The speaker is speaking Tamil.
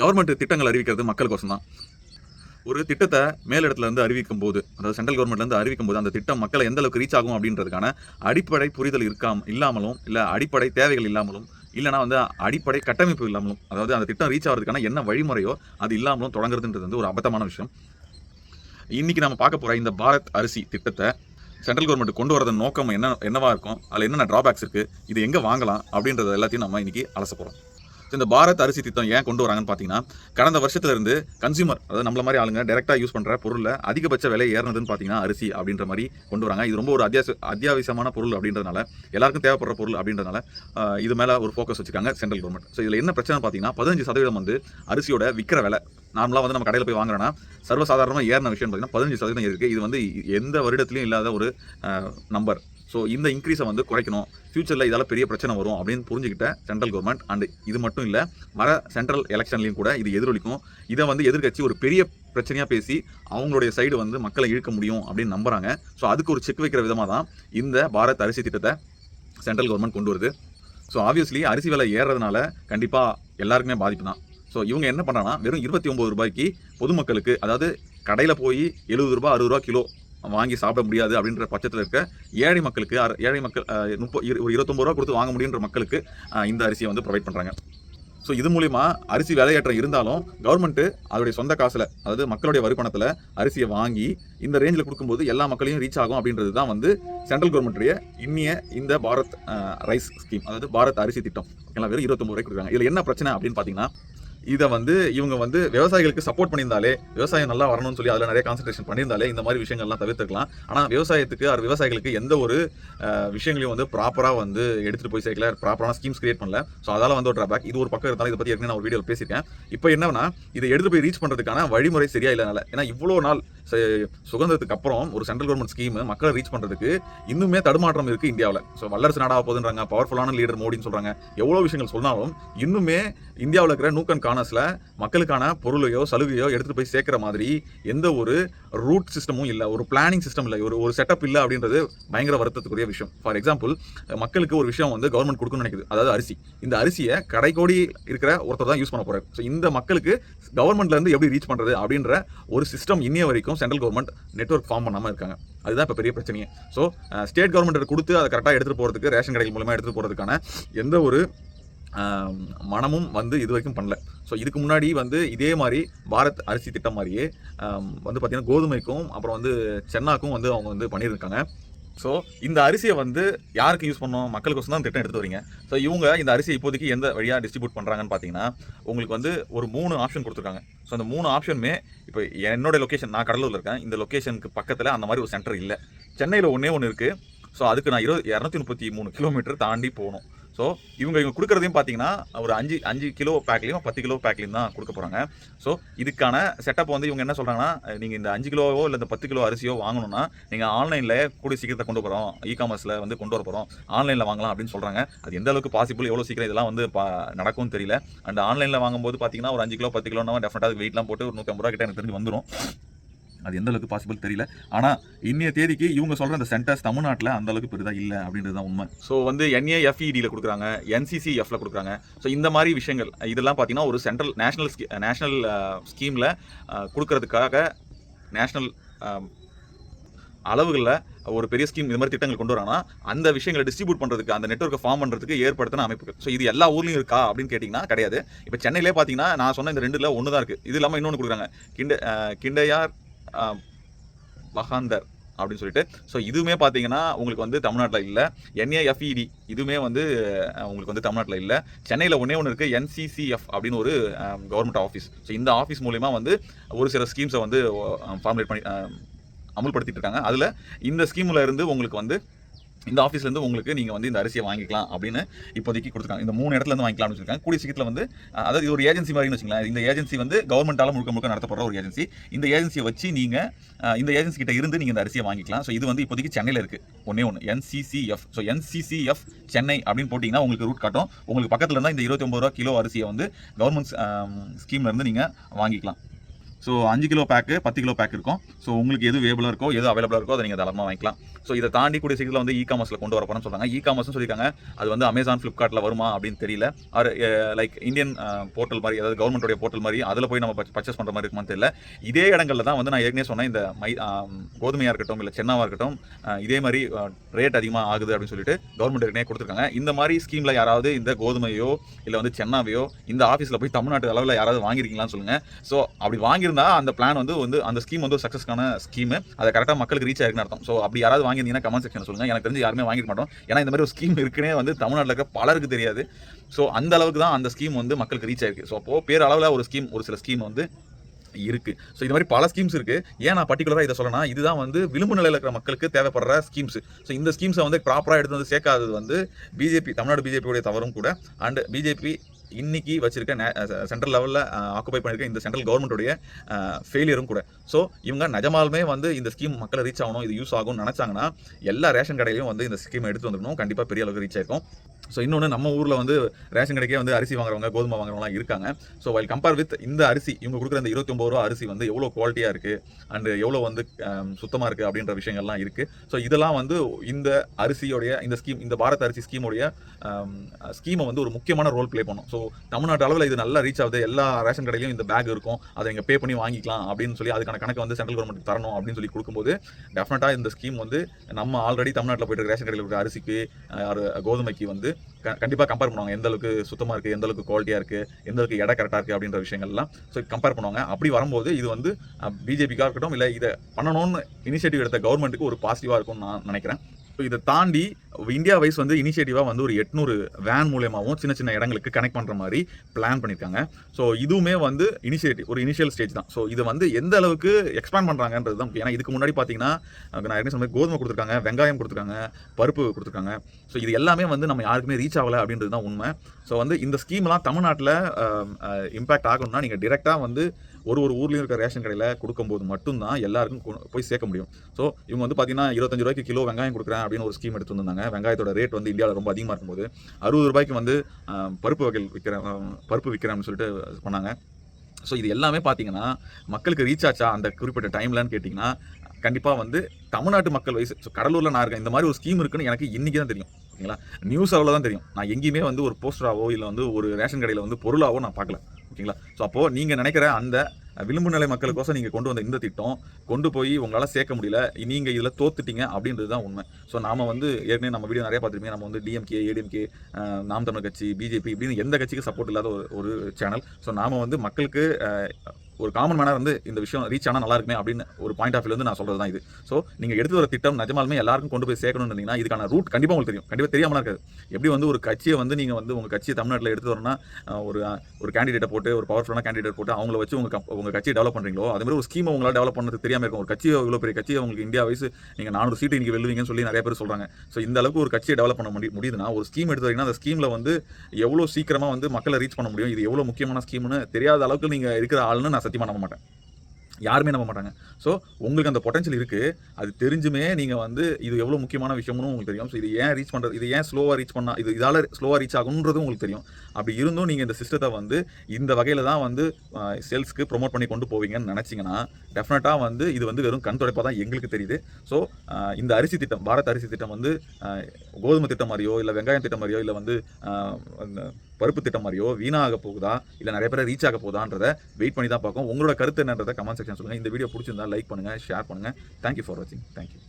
கவர்மெண்ட் திட்டங்கள் அறிவிக்கிறது மக்களுக்கோசம் தான் ஒரு திட்டத்தை மேலிடத்துலேருந்து அறிவிக்கும் போது அதாவது சென்ட்ரல் கவர்மெண்ட்லேருந்து அறிவிக்கும் போது அந்த திட்டம் மக்களை எந்த அளவுக்கு ரீச் ஆகும் அப்படின்றதுக்கான அடிப்படை புரிதல் இருக்காம இல்லாமலும் இல்லை அடிப்படை தேவைகள் இல்லாமலும் இல்லைனா வந்து அடிப்படை கட்டமைப்பு இல்லாமலும் அதாவது அந்த திட்டம் ரீச் ஆகிறதுக்கான என்ன வழிமுறையோ அது இல்லாமலும் தொடங்குறதுன்றது வந்து ஒரு அபத்தமான விஷயம். இன்றைக்கி நம்ம பார்க்க போகிற இந்த பாரத் அரிசி திட்டத்தை சென்ட்ரல் கவர்மெண்ட் கொண்டு வரதன் நோக்கம் என்ன என்னவாக இருக்கும்? அதில் என்னென்ன ட்ராபேக்ஸ் இருக்குது இது எங்கே வாங்கலாம்? அப்படின்றத எல்லாத்தையும் நம்ம இன்றைக்கி அலச போகிறோம் இந்த பாரத் அரிசி திட்டம் ஏன் கொண்டு வராங்கன்னு பார்த்தீங்கன்னா கடந்த வருஷத்துல இருந்து கன்சியூமர் அதாவது நம்மள மாதிரி ஆளுங்க டேரெக்டாக யூஸ் பண்ணுற பொருளில் அதிகபட்ச விலை ஏறினதுன்னு பார்த்தீங்கன்னா அரிசி அப்படின்ற மாதிரி கொண்டு வராங்க. இது ரொம்ப ஒரு அத்தியாவசிய அத்தியாவசியமான பொருள் அப்படின்றதுனால எல்லாருக்கும் தேவைப்படுற பொருள் அப்படின்றதுனால இது மேலே ஒரு ஃபோக்கஸ் வச்சுருக்காங்க சென்ட்ரல் கவர்மெண்ட் ஸோ இதில் என்ன பிரச்சனை பார்த்தீங்கன்னா பதினஞ்சு சதவீதம் வந்து அரிசியோட விற்கிற விலை. நார்மலாக வந்து நம்ம கடையில் போய் வாங்குறோன்னா சர்வசாதாரணமாக ஏறின விஷயம் பார்த்தீங்கன்னா பதினஞ்சு சதவீதம் இருக்குது இது வந்து எந்த வருடத்துலையும் இல்லாத ஒரு நம்பர் ஸோ இந்த இன்க்ரீஸை வந்து குறைக்கணும். ஃபியூச்சரில் இதால் பெரிய பிரச்சனை வரும் அப்படின்னு புரிஞ்சுக்கிட்ட சென்ட்ரல் கவர்மெண்ட் அண்ட் இது மட்டும் இல்லை வர சென்ட்ரல் எலெக்ஷன்லையும் கூட இது எதிரொலிக்கும். இதை வந்து எதிர்க்கட்சி ஒரு பெரிய பிரச்சனையாக பேசி அவங்களுடைய சைடு வந்து மக்களை இழுக்க முடியும் அப்படின்னு நம்புறாங்க. ஸோ அதுக்கு ஒரு செக் வைக்கிற விதமாக தான் இந்த பாரத் அரிசி திட்டத்தை சென்ட்ரல் கவர்மெண்ட் கொண்டு வருது. ஸோ ஆப்வியஸ்லி அரிசி விலை ஏறுறதுனால கண்டிப்பாக எல்லாருக்குமே பாதிப்பு தான். ஸோ இவங்க என்ன பண்ணுறாங்கன்னா வெறும் இருபத்தி ஒம்பது ரூபாய்க்கு பொதுமக்களுக்கு அதாவது கடையில் போய் எழுபது ரூபா அறுபது ரூபா கிலோ வாங்கி சாப்பிட முடியாது அப்படின்ற பட்சத்தில் இருக்க ஏழை மக்களுக்கு ஏழை மக்கள் முப்பது ஒரு இருபத்தொம்பது ரூபா கொடுத்து வாங்க முடியுன்ற மக்களுக்கு இந்த அரிசியை வந்து ப்ரொவைட் பண்ணுறாங்க ஸோ இது மூலிமா அரிசி விலையேற்றம் இருந்தாலும் கவர்மெண்ட்டு அதோடைய சொந்த காசில் அதாவது மக்களுடைய வருமானத்தில் அரிசியை வாங்கி இந்த ரேஞ்சில் கொடுக்கும்போது எல்லா மக்களையும் ரீச் ஆகும் அப்படின்றது தான் வந்து சென்ட்ரல் கவர்மெண்ட்டுடைய இன்னிய இந்த பாரத் ரைஸ் ஸ்கீம் அதாவது பாரத் அரிசி திட்டம். எல்லாம் வெறும் இருபத்தொம்பது ரூபாய் கொடுக்குறாங்க. இதில் என்ன பிரச்சனை அப்படின்னு பார்த்தீங்கன்னா இதை வந்து இவங்க வந்து விவசாயிகளுக்கு சப்போர்ட் பண்ணியிருந்தாலே விவசாயம் நல்லா வரணும்னு சொல்லி அதில் நிறைய கான்சன்ட்ரேஷன் பண்ணியிருந்தாலே இந்த மாதிரி விஷயங்கள்லாம் தவிர்த்துக்கலாம். ஆனால் விவசாயத்துக்கு அது விவசாயிகளுக்கு எந்த ஒரு விஷயங்களையும் வந்து ப்ராப்பராக வந்து எடுத்துகிட்டு போய் சேர்க்கல ப்ராப்பரான ஸ்கீம்ஸ் கிரியேட் பண்ணல. ஸோ அதால் வந்து ஒரு ட்ராபேக் இது ஒரு பக்கம் இருந்தாலும் இதை பற்றி ஏற்கனவே நான் ஒரு வீடியோவில் பேசியிருக்கேன். இப்போ என்னன்னா இதை எடுத்து போய் ரீச் பண்ணுறதுக்கான வழிமுறை சரியா இல்லைனால ஏன்னா இவ்வளோ நாள் சுதந்திரத்துக்கு அப்புறம் ஒரு சென்ட்ரல் கவர்மெண்ட் ஸ்கீம் மக்களை ரீச் பண்ணுறதுக்கு இன்னுமே தடுமாற்றம் இருக்குது இந்தியாவில். ஸோ வல்லரசு நாடாக போதுன்றாங்க பவர்ஃபுல்லான லீடர் மோடின்னு சொல்கிறாங்க எவ்வளோ விஷயங்கள் சொன்னாலும் இன்னுமே இந்தியாவில் இருக்கிற நூக்கன் கார்னர்ஸில் மக்களுக்கான பொருளையோ சலுகையோ எடுத்துகிட்டு போய் சேர்க்குற மாதிரி எந்த ஒரு ரூட் சிஸ்டமும் இல்லை ஒரு பிளானிங் சிஸ்டம் இல்லை ஒரு ஒரு செட்டப் இல்லை அப்படின்றது பயங்கர வருத்தத்துக்குரிய விஷயம். ஃபார் எக்ஸாம்பிள் மக்களுக்கு ஒரு விஷயம் வந்து கவர்மெண்ட் கொடுக்கணும்னு நினைக்குது. அதாவது அரிசி. இந்த அரிசியை கடைக்கோடி இருக்கிற ஒருத்தர் தான் யூஸ் பண்ண போகிறார் ஸோ இந்த மக்களுக்கு கவர்மெண்ட்லேருந்து எப்படி ரீச் பண்ணுறது அப்படின்ற ஒரு சிஸ்டம் இன்னைய வரைக்கும் சென்ட்ரல் கவர்மெண்ட் நெட்வொர்க் ஃபார்ம் பண்ணாமல் இருக்காங்க. அதுதான் இப்போ பெரிய பிரச்சனையே. ஸோ ஸ்டேட் கவர்மெண்ட் கொடுத்து அதை கரெக்டாக எடுத்துகிட்டு போகிறதுக்கு ரேஷன் கடைகள் மூலமாக எடுத்துகிட்டு போகிறதுக்கான எந்த ஒரு மனமும் வந்து இது வரைக்கும் பண்ணல. ஸோ இதுக்கு முன்னாடி வந்து இதே மாதிரி பாரத் அரிசி திட்டம் மாதிரியே வந்து பார்த்திங்கன்னா கோதுமைக்கும் அப்புறம் வந்து சென்னாக்கும் வந்து அவங்க வந்து பண்ணியிருக்காங்க. ஸோ இந்த அரிசியை வந்து யாருக்கு யூஸ் பண்ணோம் மக்களுக்கு தான் திட்டம் எடுத்து வரீங்க. ஸோ இவங்க இந்த அரிசியை இப்போதைக்கு எந்த வழியாக டிஸ்ட்ரிபியூட் பண்ணுறாங்கன்னு பார்த்தீங்கன்னா உங்களுக்கு வந்து ஒரு மூணு ஆப்ஷன் கொடுத்துருக்காங்க. ஸோ அந்த மூணு ஆப்ஷனுமே இப்போ என்னோட லொக்கேஷன் நான் கடலூரில் இருக்கேன். இந்த லொக்கேஷனுக்கு பக்கத்தில் அந்த மாதிரி ஒரு சென்டர் இல்லை. சென்னையில் ஒன்றே ஒன்று இருக்குது ஸோ அதுக்கு நான் இருபது இரநூத்தி முப்பத்தி மூணு கிலோமீட்டர் தாண்டி போகணும். ஸோ இவங்க இவங்க கொடுக்குறதையும் பார்த்தீங்கன்னா ஒரு அஞ்சு அஞ்சு கிலோ பேக்லையும் பத்து கிலோ பேக்லையும் தான் கொடுக்க போகிறாங்க ஸோ இதுக்கான செட்டப் வந்து இவங்க என்ன சொல்கிறாங்கன்னா நீங்கள் இந்த அஞ்சு கிலோவோ இல்லை இந்த பத்து கிலோ அரிசியோ வாங்கணும்னா நீங்கள் ஆன்லைனில் கூடிய சீக்கிரத்தை கொண்டு போகிறோம் இ காமர்ஸில் வந்து கொண்டு வர போகிறோம் ஆன்லைனில் வாங்கலாம் அப்படின்னு சொல்கிறாங்க அது எந்த அளவுக்கு பாசிபிள் எவ்வளோ சீக்கிரம் இதெல்லாம் வந்து பா நடக்கும்னு தெரியல. அண்ட் ஆன்லைனில் வாங்கும்போது பார்த்தீங்கன்னா ஒரு அஞ்சு கிலோ பத்து கிலோனா டெஃபினட்டாக வெயிட்லாம் போட்டு ஒரு நூற்றம்பது ரூபா கிட்ட எனக்கு தெரிஞ்சு வந்துடும் அது எந்த அளவுக்கு பாசிபிள் தெரியல. ஆனால் இன்னைய தேதிக்கு இவங்க சொல்கிற அந்த சென்டர்ஸ் தமிழ்நாட்டில் அந்த அளவுக்கு பெரிதாக இல்லை அப்படின்றது தான் உண்மை. ஸோ வந்து என்ஏஎஃப்இடியில் கொடுக்குறாங்க என்சிசிஎஃப்ல கொடுக்குறாங்க. ஸோ இந்த மாதிரி விஷயங்கள் இதெல்லாம் பார்த்தீங்கன்னா ஒரு சென்ட்ரல் நேஷனல் நேஷனல் ஸ்கீமில் கொடுக்கறதுக்காக நேஷனல் அளவுகளில் ஒரு பெரிய ஸ்கீம் இது மாதிரி திட்டங்கள் கொண்டு வராங்கன்னா அந்த விஷயங்களை டிஸ்ட்ரிபியூட் பண்ணுறதுக்கு அந்த நெட்வொர்க்கை ஃபார்ம் பண்ணுறதுக்கு ஏற்படுத்தின அமைப்புகள். ஸோ இது எல்லா ஊர்லேயும் இருக்கா அப்படின்னு கேட்டிங்கன்னா கிடையாது. இப்போ சென்னையிலே பார்த்தீங்கன்னா நான் சொன்ன இந்த ரெண்டுல ஒன்று தான் இருக்குது இது இல்லாமல் இன்னொன்று கொடுக்குறாங்க. கிண்ட கிண்டையார் அஹ், மகாந்தர் அப்படின்னு சொல்லிட்டு. ஸோ இதுவுமே பார்த்தீங்கன்னா உங்களுக்கு வந்து தமிழ்நாட்டில் இல்லை. என்ஏஎஃப்இடி இதுவுமே வந்து உங்களுக்கு வந்து தமிழ்நாட்டில் இல்லை. சென்னையில் ஒன்றே ஒன்று இருக்குது என்சிசிஎஃப் அப்படின்னு ஒரு கவர்மெண்ட் ஆஃபீஸ் ஸோ இந்த ஆஃபீஸ் மூலிமா வந்து ஒரு சில ஸ்கீம்ஸை வந்து ஃபார்முலேட் பண்ணி அமல்படுத்திட்டு இருக்காங்க. அதில் இந்த ஸ்கீமில் இருந்து உங்களுக்கு வந்து இந்த ஆஃபீஸ்லேருந்து உங்களுக்கு நீங்கள் வந்து இந்த அரிசியை வாங்கிக்கலாம் அப்படின்னு இப்போதைக்கு கொடுத்துருக்காங்க. இந்த மூணு இடத்துலருந்து வாங்கிக்கலாம் வாங்கிக்கலாம்னு சொல்லிருக்காங்க. கூடிய சீக்கிரத்தில் வந்து அதாவது இது ஒரு ஏஜென்சி மாதிரின்னு வச்சுக்கலாம் இந்த ஏஜென்சி வந்து கவர்மெண்ட்டால் முழுக்க முழுக்க நடத்தப்படுற ஒரு ஏஜென்சி இந்த ஏஜென்சியை வச்சு நீங்கள் இந்த ஏஜென்சி கிட்ட இருந்து நீங்கள் இந்த அரிசியை வாங்கிக்கலாம். ஸோ இது வந்து இப்போதைக்கு சென்னையில் இருக்குது ஒன்றே ஒன்று என்சிசிஎஃப் ஸோ என்சிசிஎஃப் சென்னை அப்படின்னு போட்டிங்கன்னா உங்களுக்கு ரூட் காட்டும். உங்களுக்கு பக்கத்தில் இருந்தால் இந்த இருபத்தி ஒம்பது ரூபா கிலோ அரிசியை வந்து கவர்மெண்ட் ஸ்கீம்லேருந்து நீங்கள் வாங்கிக்கலாம். ஸோ அஞ்சு கிலோ பேக்கு பத்து கிலோ பேக் இருக்கும். ஸோ உங்களுக்கு எது வேபிளாக இருக்கோ எது அவைலபிளாக இருக்கோ அதை நீங்கள் தாராளமாக வாங்கிக்கலாம். ஸோ இதை தாண்டி கூடிய சீக்கிரத்தில் வந்து இ காமர்ஸில் கொண்டு வர போகிறோம்னு சொல்கிறாங்க இ காமர்ஸ்னு சொல்லியிருக்காங்க. அது வந்து அமேசான் ஃப்ளிப்கார்ட்டில் வருமா அப்படின்னு தெரியல. ஆர் லைக் இந்தியன் போர்ட்டல் மாதிரி அதாவது கவர்மெண்ட்டோடைய போர்ட்டல் மாதிரி அதில் போய் நம்ம பர்ச்சேஸ் பண்ணுற மாதிரி இருக்குமான்னு தெரியல. இதே இடங்களில் தான் வந்து நான் ஏற்கனவே சொன்னேன் இந்த மை கோதுமையாக இருக்கட்டும் இல்லை சென்னாவாக இருக்கட்டும் இதே மாதிரி ரேட் அதிகமாக ஆகுது அப்படின்னு சொல்லிட்டு கவர்மெண்ட் ஏற்கனவே கொடுத்துருக்காங்க. இந்த மாதிரி ஸ்கீமில் யாராவது இந்த கோதுமையோ இல்லை வந்து சென்னாவையோ இந்த ஆஃபீஸில் போய் தமிழ்நாட்டு அளவில் யாராவது வாங்கியிருக்கீங்களான்னு சொல்லுங்கள் ஸோ அப்படி வாங்கியிருந்தா அந்த பிளான் வந்து வந்து அந்த ஸ்கீம் வந்து சக்ஸஸ்க்கான ஸ்கீம் அதை கரெக்டாக மக்களுக்கு ரீச் ஆயிருக்குன்னு அர்த்தம். ஸோ அப்படி யாராவது வாங்கியிருந்தீங்கன்னா கமெண்ட் செக்ஷன் சொல்லுங்கள் எனக்கு தெரிஞ்சு யாருமே வாங்கிக்க மாட்டோம். ஏன்னா இந்த மாதிரி ஒரு ஸ்கீம் இருக்குன்னே வந்து தமிழ்நாட்டில் இருக்க பலருக்கு தெரியாது. ஸோ அந்த அளவுக்கு தான் அந்த ஸ்கீம் வந்து மக்களுக்கு ரீச் ஆயிருக்கு. ஸோ அப்போ பேரளவில் ஒரு ஸ்கீம் ஒரு சில ஸ்கீம் வந்து இருக்கு. ஸோ இது மாதிரி பல ஸ்கீம்ஸ் இருக்கு. ஏன் நான் பர்டிகுலராக இதை சொல்லணும் இதுதான் வந்து விளிம்பு நிலையில் இருக்கிற மக்களுக்கு தேவைப்படுற ஸ்கீம்ஸ் ஸோ இந்த ஸ்கீம்ஸை வந்து ப்ராப்பராக எடுத்து வந்து சேர்க்காதது வந்து பிஜேபி தமிழ்நாடு பிஜேபியுடைய தவறும் கூட. அண்ட் பிஜேபி இன்னைக்கு வச்சிருக்க சென்ட்ரல் லெவலில் ஆக்குபை பண்ணியிருக்க இந்த சென்ட்ரல் கவர்மெண்ட்டுடைய ஃபெயிலியரும் கூட. ஸோ இவங்க நிஜமாலுமே வந்து இந்த ஸ்கீம் மக்களை ரீச் ஆகணும் இது யூஸ் ஆகும்னு நினச்சாங்கன்னா எல்லா ரேஷன் கடையிலையும் வந்து இந்த ஸ்கீம் எடுத்து வந்துடணும். கண்டிப்பாக பெரிய அளவுக்கு ரீச் ஆயிருக்கும். ஸோ இன்னொன்று நம்ம ஊரில் வந்து ரேஷன் கடைக்கே வந்து அரிசி வாங்குறவங்க கோதுமை வாங்குறவங்களாம் இருக்காங்க. ஸோ வைல் கம்பேர் வித் இந்த அரிசி இவங்க கொடுக்குற இந்த இருபத்தி ஒம்பது ரூபா அரிசி வந்து எவ்வளோ குவாலிட்டியாக இருக்குது அண்டு எவ்வளோ வந்து சுத்தமாக இருக்குது அப்படின்ற விஷயங்கள்லாம் இருக்குது ஸோ இதெல்லாம் வந்து இந்த அரிசியோடைய இந்த ஸ்கீம் இந்த பாரத் அரிசி ஸ்கீமுடைய ஸ்கீமை வந்து ஒரு முக்கியமான ரோல் ப்ளே பண்ணும். ஸோ தமிழ்நாட்டு அளவில் இது நல்லா ரீச் ஆகுது. எல்லா ரேஷன் கடையிலையும் இந்த பேக் இருக்கும். அதை நீங்கள் பே பண்ணி வாங்கிக்கலாம் அப்படின்னு சொல்லி அதுக்கான கணக்கு வந்து சென்ட்ரல் கவர்மெண்ட் தரணும் அப்படின்னு சொல்லி கொடுக்கும்போது டெஃபினட்டாக இந்த ஸ்கீம் வந்து நம்ம ஆல்ரெடி தமிழ்நாட்டில் போயிட்டு ரேஷன் கடையில் இருக்கிற அரிசிக்கு கோதுமைக்கு வந்து கண்டிப்பாக கண்டிப்பா கம்பேர் பண்ணுவாங்க. எந்த அளவுக்கு சுத்தமா இருக்கு எந்த அளவுக்கு குவாலிட்டியா இருக்கு எந்த அளவுக்கு எடை கரெக்டா இருக்கு அப்படின்ற விஷயங்கள்லாம். ஸோ கம்பேர் பண்ணுவாங்க. அப்படி வரும்போது இது வந்து பிஜேபிக்காக இருக்கட்டும் இல்லை இதை பண்ணணும்னு இனிஷியேட்டிவ் எடுத்த கவர்மெண்ட்டுக்கு ஒரு பாசிட்டிவா இருக்கும்னு நான் நினைக்கிறேன். ஸோ இதை தாண்டி இந்தியா வைஸ் வந்து இனிஷியேட்டிவாக வந்து ஒரு எட்நூறு வேன் மூலியமாகவும் சின்ன சின்ன இடங்களுக்கு கனெக்ட் பண்ணுற மாதிரி பிளான் பண்ணியிருக்காங்க ஸோ இதுவுமே வந்து இனிஷியேட்டிவ் ஒரு இனிஷியல் ஸ்டேஜ் தான். ஸோ இது வந்து எந்த அளவுக்கு எக்ஸ்பேண்ட் பண்ணுறாங்கன்றது தான் ஏன்னா இதுக்கு முன்னாடி பார்த்தீங்கன்னா நான் என்ன சொன்ன கோதுமை கொடுத்துருக்காங்க வெங்காயம் கொடுத்துருக்காங்க பருப்பு கொடுத்துருக்காங்க. ஸோ இது எல்லாமே வந்து நம்ம யாருக்குமே ரீச் ஆகலை அப்படின்றது தான் உண்மை. ஸோ வந்து இந்த ஸ்கீம்லாம் தமிழ்நாட்டில் இம்பேக்ட் ஆகணும்னா நீங்கள் டிரெக்டாக வந்து ஒரு ஒரு ஊர்லேயும் இருக்கிற ரேஷன் கடையில் கொடுக்கும்போது மட்டும்தான் எல்லாருக்கும் போய் சேர்க்க முடியும். ஸோ இவங்க வந்து பார்த்தீங்கன்னா இருபத்தஞ்சு ரூபாய்க்கு கிலோ வெங்காயம் கொடுக்குறேன் அப்படின்னு ஒரு ஸ்கீம் எடுத்து வந்தாங்க வெங்காயத்தோட ரேட் வந்து இந்தியாவில் ரொம்ப அதிகமாக இருக்கும்போது அறுபது ரூபாய்க்கு வந்து பருப்பு வகைகள் விற்கிறேன் பருப்பு விற்கிறேன்னு சொல்லிட்டு பண்ணாங்க ஸோ இது எல்லாமே பார்த்தீங்கன்னா மக்களுக்கு ரீச் ஆச்சா? அந்த குறிப்பிட்ட டைம்லன்னு கேட்டிங்கன்னா கண்டிப்பாக வந்து தமிழ்நாட்டு மக்கள் வயசு ஸோ கடலூரில் நான் இருக்கேன் இந்த மாதிரி ஒரு ஸ்கீம் இருக்குன்னு எனக்கு இன்றைக்கி தான் தெரியும். ஓகேங்களா? நியூஸ் அளவில் தான் தெரியும். நான் எங்கேயுமே வந்து ஒரு போஸ்டராவோ இல்லை வந்து ஒரு ரேஷன் கடையில் வந்து பொருளாவோ நான் பார்க்கல ஓகேங்களா? ஸோ அப்போது நீங்கள் நினைக்கிற அந்த விளிம்பு நிலை மக்களுக்கோசம் நீங்கள் கொண்டு வந்த இந்த திட்டம் கொண்டு போய் உங்களால் சேர்க்க முடியல நீங்கள் இதில் தோத்துட்டீங்க அப்படின்றது தான் உண்மை. ஸோ நாம் வந்து ஏற்கனவே நம்ம வீடியோ நிறைய பார்த்துருப்பீங்க. நம்ம வந்து டிஎம்கே ஏடிஎம்கே நாம் தமிழ் கட்சி பிஜேபி இப்படின்னு எந்த கட்சிக்கு சப்போர்ட் இல்லாத ஒரு ஒரு சேனல் ஸோ நாம் வந்து மக்களுக்கு ஒரு காமன் மேனர் வந்து இந்த விஷயம் ரீச் ஆனால் நல்லா இருக்குமே அப்படின்னு ஒரு பாயிண்ட் ஆஃப் வந்து நான் சொல்றது தான் இது. ஸோ நீங்கள் எடுத்து வர திட்டம் நிஜமாலுமே எல்லாருக்கும் கொண்டு போய் சேர்க்கணும்னு இருந்தீங்கன்னா இதுக்கான ரூட் கண்டிப்பாக உங்களுக்கு தெரியும். கண்டிப்பாக தெரியாமல் இருக்காது. எப்படி வந்து ஒரு கட்சியை வந்து நீங்கள் வந்து உங்கள் கட்சியை தமிழ்நாட்டில் எடுத்து வரணும்னா ஒரு ஒரு கேண்டிடேட்டை போட்டு ஒரு பவர்ஃபுல்லான கேண்டிடேட் போட்டு அவங்கள வச்சு உங்கள் உங்கள் கட்சியை டெவலப் பண்ணுறீங்களோ அதே மாதிரி ஒரு ஸ்கீமை உங்களால் டெவலப் பண்ணுறது தெரியாம இருக்கும். ஒரு கட்சியை இவ்வளோ பெரிய கட்சியை உங்களுக்கு இந்தியா வயசு நீங்கள் நானூறு சீட்டு இன்றைக்கி வெல்லுவீங்கன்னு சொல்லி நிறைய பேர் சொல்கிறாங்க ஸோ இந்த அளவுக்கு ஒரு கட்சியை டெவலப் பண்ண முடி முடியுதுன்னா ஒரு ஸ்கீம் எடுத்து வரீங்கன்னா அந்த ஸ்கீமில் வந்து எவ்வளோ சீக்கிரமாக வந்து மக்களை ரீச் பண்ண முடியும்? இது எவ்வளோ முக்கியமான ஸ்கீம்னு தெரியாத அளவுக்கு நீங்கள் இருக்கிற ஆளுன்னு நான் சத்தியமாக நம்ப மாட்டேன். யாருமே நம்ப மாட்டாங்க. ஸோ உங்களுக்கு அந்த பொட்டன்ஷியல் இருக்குது அது தெரிஞ்சுமே நீங்கள் வந்து இது எவ்வளோ முக்கியமான விஷயம்னு உங்களுக்கு தெரியும். ஸோ இது ஏன் ரீச் பண்ணுறது இது ஏன் ஸ்லோவாக ரீச் பண்ணால் இது இதால் ஸ்லோவாக ரீச் ஆகுன்றதும் உங்களுக்கு தெரியும். அப்படி இருந்தும் நீங்கள் இந்த சிஸ்டத்தை வந்து இந்த வகையில் தான் வந்து சேல்ஸ்க்கு ப்ரொமோட் பண்ணி கொண்டு போவீங்கன்னு நினச்சிங்கன்னா டெஃபினட்டாக வந்து இது வந்து வெறும் கண் துடைப்பா தான் எங்களுக்கு தெரியுது. ஸோ இந்த அரிசி திட்டம் பாரத் அரிசி திட்டம் வந்து கோதுமை திட்டம் மாதிரியோ இல்லை வெங்காயம் திட்டம் மாதிரியோ இல்லை வந்து பருப்பு திட்டம் மாதிரியோ வீணாக போகுதா? இல்லை நிறைய பேரை ரீச் ஆக போகுதான்றத வெயிட் பண்ணி தான் பார்க்கும் உங்களோட கருத்து என்னன்றதை கமெண்ட் செக்ஷன் சொல்லுங்கள் இந்த வீடியோ பிடிச்சிருந்தா லைக் பண்ணுங்க ஷேர் பண்ணுங்க. தேங்க்யூ ஃபார் வாட்சிங் தேங்க்யூ